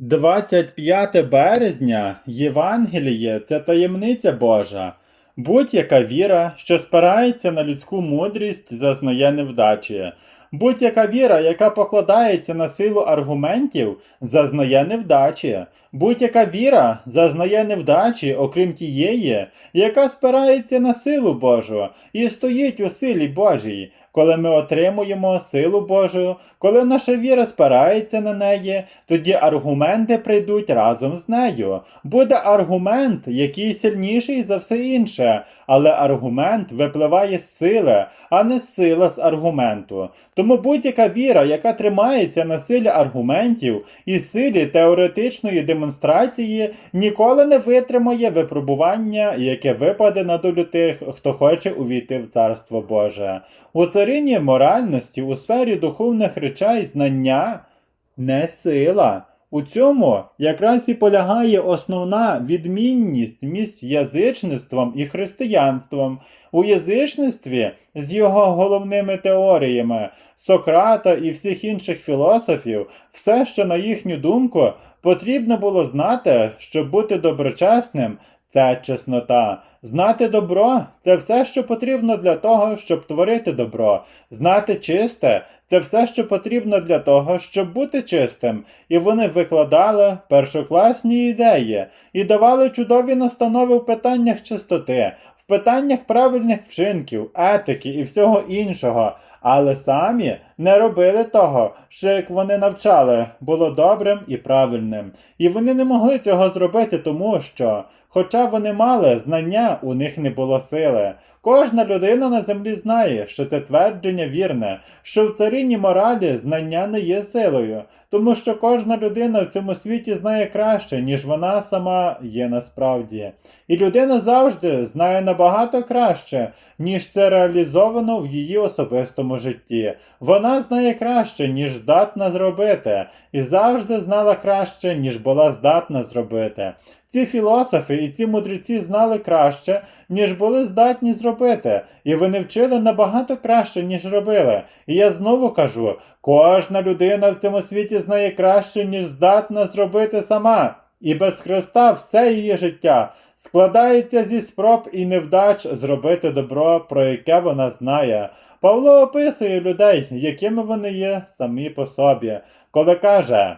25 березня Євангеліє це таємниця Божа. Будь-яка віра, що спирається на людську мудрість, зазнає невдачі. Будь-яка віра, яка покладається на силу аргументів, зазнає невдачі. Будь-яка віра зазнає невдачі, окрім тієї, яка спирається на силу Божу і стоїть у силі Божій. Коли ми отримуємо силу Божу, коли наша віра спирається на неї, тоді аргументи прийдуть разом з нею. Буде аргумент, який сильніший за все інше, але аргумент випливає з сили, а не сила з аргументу. Тому будь-яка віра, яка тримається на силі аргументів і силі теоретичної демонстрації, ніколи не витримає випробування, яке випаде на долю тих, хто хоче увійти в Царство Боже. У царині моральності у сфері духовних речей знання не сила. У цьому якраз і полягає основна відмінність між язичництвом і християнством. У язичництві з його головними теоріями Сократа і всіх інших філософів, все, що на їхню думку потрібно було знати, щоб бути доброчесним, це чеснота. Знати добро це все, що потрібно для того, щоб творити добро. Знати чисте це все, що потрібно для того, щоб бути чистим. І вони викладали першокласні ідеї і давали чудові настанови в питаннях чистоти, в питаннях правильних вчинків, етики і всього іншого. Але самі не робили того, що як вони навчали, було добрим і правильним. І вони не могли цього зробити, тому що, хоча вони мали знання, у них не було сили. Кожна людина на землі знає, що це твердження вірне, що в царині моралі знання не є силою, тому що кожна людина в цьому світі знає краще, ніж вона сама є насправді. І людина завжди знає набагато краще, ніж це реалізовано в її особистому житті. Вона знає краще, ніж здатна зробити, і завжди знала краще, ніж була здатна зробити. Ці філософи і ці мудреці знали краще, ніж були здатні зробити, і вони вчили набагато краще, ніж робили. І я знову кажу: кожна людина в цьому світі знає краще, ніж здатна зробити сама. І без Христа все її життя складається зі спроб і невдач зробити добро, про яке вона знає. Павло описує людей, якими вони є самі по собі, коли каже: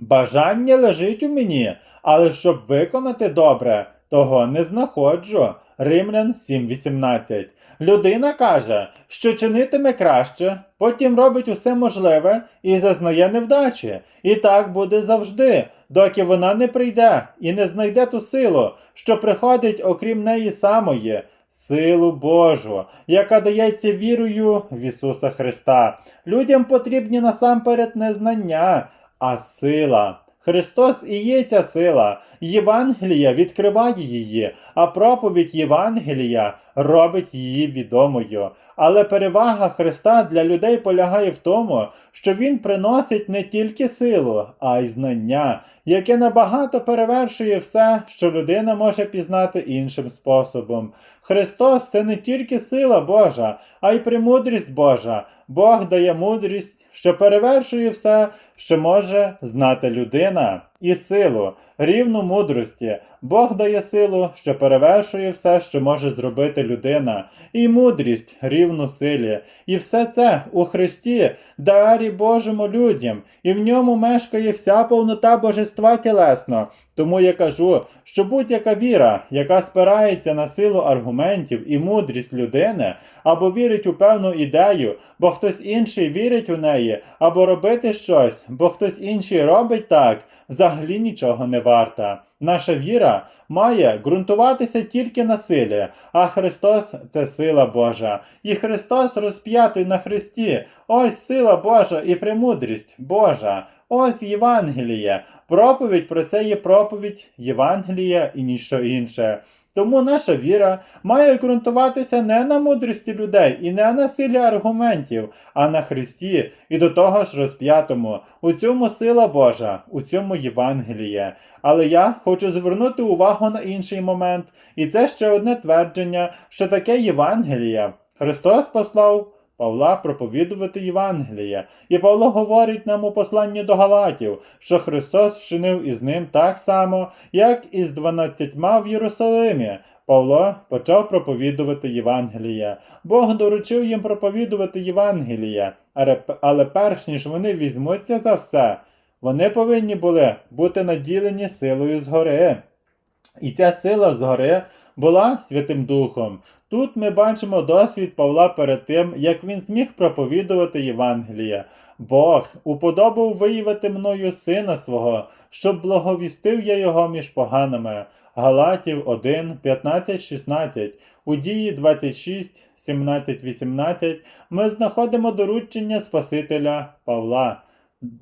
Бажання лежить у мені, але щоб виконати добре, того не знаходжу. Римлян 7.18. Людина каже, що чинитиме краще, потім робить усе можливе і зазнає невдачі. І так буде завжди, доки вона не прийде і не знайде ту силу, що приходить окрім неї самої. Силу Божу, яка дається вірою в Ісуса Христа. Людям потрібні насамперед не знання, а сила. Христос і є ця сила. Євангелія відкриває її, а проповідь Євангелія робить її відомою. Але перевага Христа для людей полягає в тому, що Він приносить не тільки силу, а й знання, яке набагато перевершує все, що людина може пізнати іншим способом. Христос це не тільки сила Божа, а й премудрість Божа. Бог дає мудрість, що перевершує все, що може знати людина, і силу, рівну мудрості. Бог дає силу, що перевершує все, що може зробити людина, і мудрість рівну силі. І все це у Христі дарі Божому людям, і в ньому мешкає вся повнота божества тілесно. Тому я кажу, що будь-яка віра, яка спирається на силу аргументів і мудрість людини, або вірить у певну ідею, бо хтось інший вірить у неї, або робити щось, бо хтось інший робить так, взагалі нічого не варта. Наша віра має ґрунтуватися тільки на силі, а Христос це сила Божа. І Христос розп'ятий на Христі. Ось сила Божа і премудрість Божа. Ось Євангеліє. Проповідь про це є проповідь Євангелія і ніщо інше. Тому наша віра має ґрунтуватися не на мудрості людей і не на силі аргументів, а на Христі і до того ж розп'ятому. У цьому сила Божа, у цьому Євангеліє. Але я хочу звернути увагу на інший момент, і це ще одне твердження, що таке Євангеліє. Христос послав Павла проповідувати Євангеліє. І Павло говорить нам у посланні до Галатів, що Христос вчинив із ним так само, як і з дванадцятьма в Єрусалимі. Павло почав проповідувати Євангеліє. Бог доручив їм проповідувати Євангеліє, але- але перш ніж вони візьмуться за все, вони повинні були бути наділені силою згори. І ця сила згори була Святим Духом. Тут ми бачимо досвід Павла перед тим, як він зміг проповідувати Євангеліє. Бог уподобав виявити мною сина свого, щоб благовістив я його між поганими. Галатів 1, 15, 16. У дії 26, 17, 18 ми знаходимо доручення Спасителя Павла,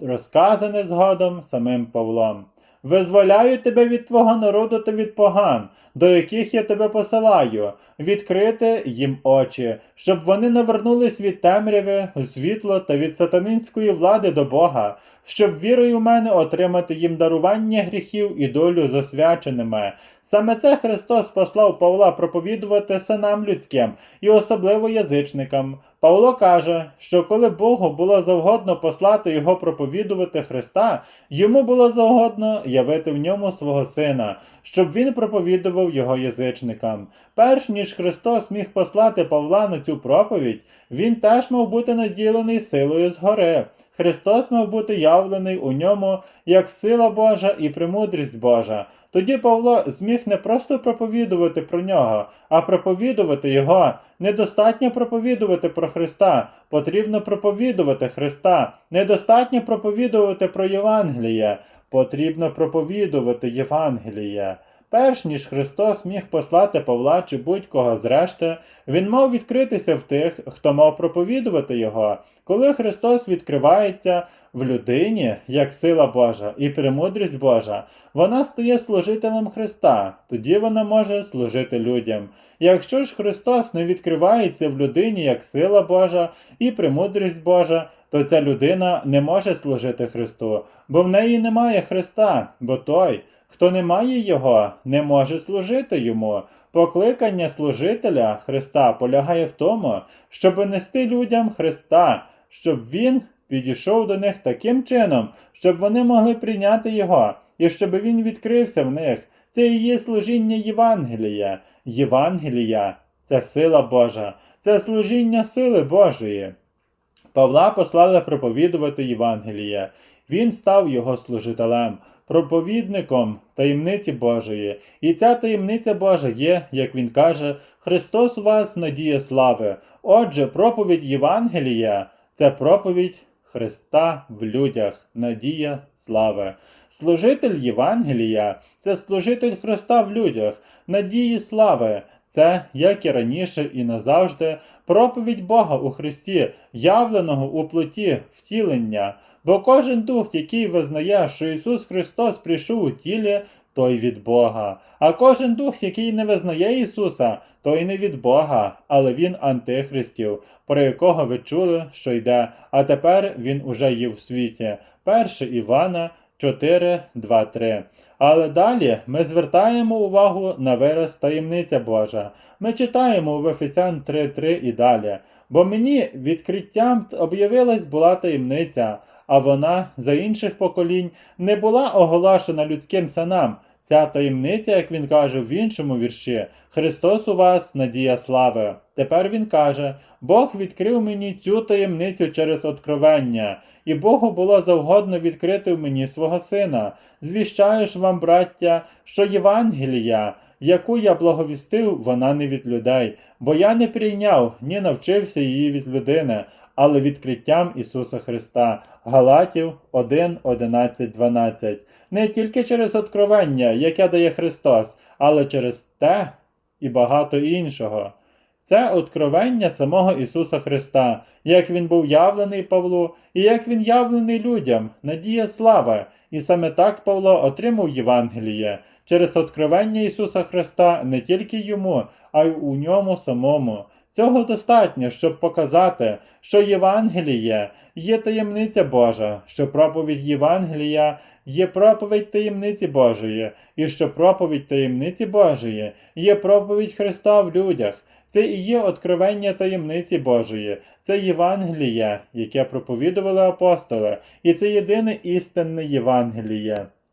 розказане згодом самим Павлом. Визволяю тебе від твого народу та від поган, до яких я тебе посилаю, відкрити їм очі, щоб вони навернулись від темряви, світло та від сатанинської влади до Бога, щоб вірою в мене отримати їм дарування гріхів і долю з освяченими. Саме це Христос послав Павла проповідувати синам людським і особливо язичникам. Павло каже, що коли Богу було завгодно послати його проповідувати Христа, йому було завгодно явити в ньому свого сина, щоб він проповідував його язичникам. Перш ніж Христос міг послати Павла на цю проповідь, він теж мав бути наділений силою згори. Христос мав бути явлений у ньому як сила Божа і премудрість Божа. Тоді Павло зміг не просто проповідувати про нього, а проповідувати його. Недостатньо проповідувати про Христа, потрібно проповідувати Христа. Недостатньо проповідувати про Євангеліє, потрібно проповідувати Євангеліє. Перш ніж Христос міг послати Павла чи будь-кого зрешти, він мав відкритися в тих, хто мав проповідувати його. Коли Христос відкривається в людині як сила Божа і премудрість Божа, вона стає служителем Христа, тоді вона може служити людям. Якщо ж Христос не відкривається в людині як сила Божа і премудрість Божа, то ця людина не може служити Христу, бо в неї немає Христа, бо той, хто не має Його, не може служити йому. Покликання служителя Христа полягає в тому, щоб нести людям Христа, щоб Він підійшов до них таким чином, щоб вони могли прийняти Його, і щоб Він відкрився в них. Це і є служіння Євангелія. Євангелія це сила Божа, це служіння сили Божої. Павла послали проповідувати Євангеліє. Він став його служителем, проповідником таємниці Божої. І ця таємниця Божа є, як він каже, Христос у вас надія слави. Отже, проповідь Євангелія це проповідь Христа в людях, надія слави. Служитель Євангелія це служитель Христа в людях, надії слави. Це, як і раніше і назавжди, проповідь Бога у Христі, явленого у плоті, втілення. Бо кожен дух, який визнає, що Ісус Христос прийшов у тілі, той від Бога. А кожен дух, який не визнає Ісуса, той не від Бога, але він антихристів, про якого ви чули, що йде, а тепер він уже є в світі. 1 Івана 4, 2, 3. Але далі ми звертаємо увагу на вираз таємниця Божа. Ми читаємо в Ефесян 3.3 і далі. Бо мені відкриттям об'явилась була таємниця, а вона за інших поколінь не була оголошена людським синам. Ця таємниця, як він каже в іншому вірші, Христос у вас надія слави. Тепер він каже: Бог відкрив мені цю таємницю через откровення, і Богу було завгодно відкрити в мені свого сина. Звіщаю ж вам, браття, що Євангелія, яку я благовістив, вона не від людей, бо я не прийняв, ні навчився її від людини, але відкриттям Ісуса Христа. Галатів 1, 11, 12. Не тільки через откровення, яке дає Христос, але через те і багато іншого. Це откровення самого Ісуса Христа, як Він був явлений Павлу, і як Він явлений людям, надія слави. І саме так Павло отримав Євангеліє через откровення Ісуса Христа не тільки йому, а й у ньому самому. Цього достатньо, щоб показати, що Євангеліє є таємниця Божа, що проповідь Євангелія є проповідь таємниці Божої, і що проповідь таємниці Божої є проповідь Христа в людях. Це і є откровення таємниці Божої, це Євангеліє, яке проповідували апостоли, і це єдине істинне Євангеліє.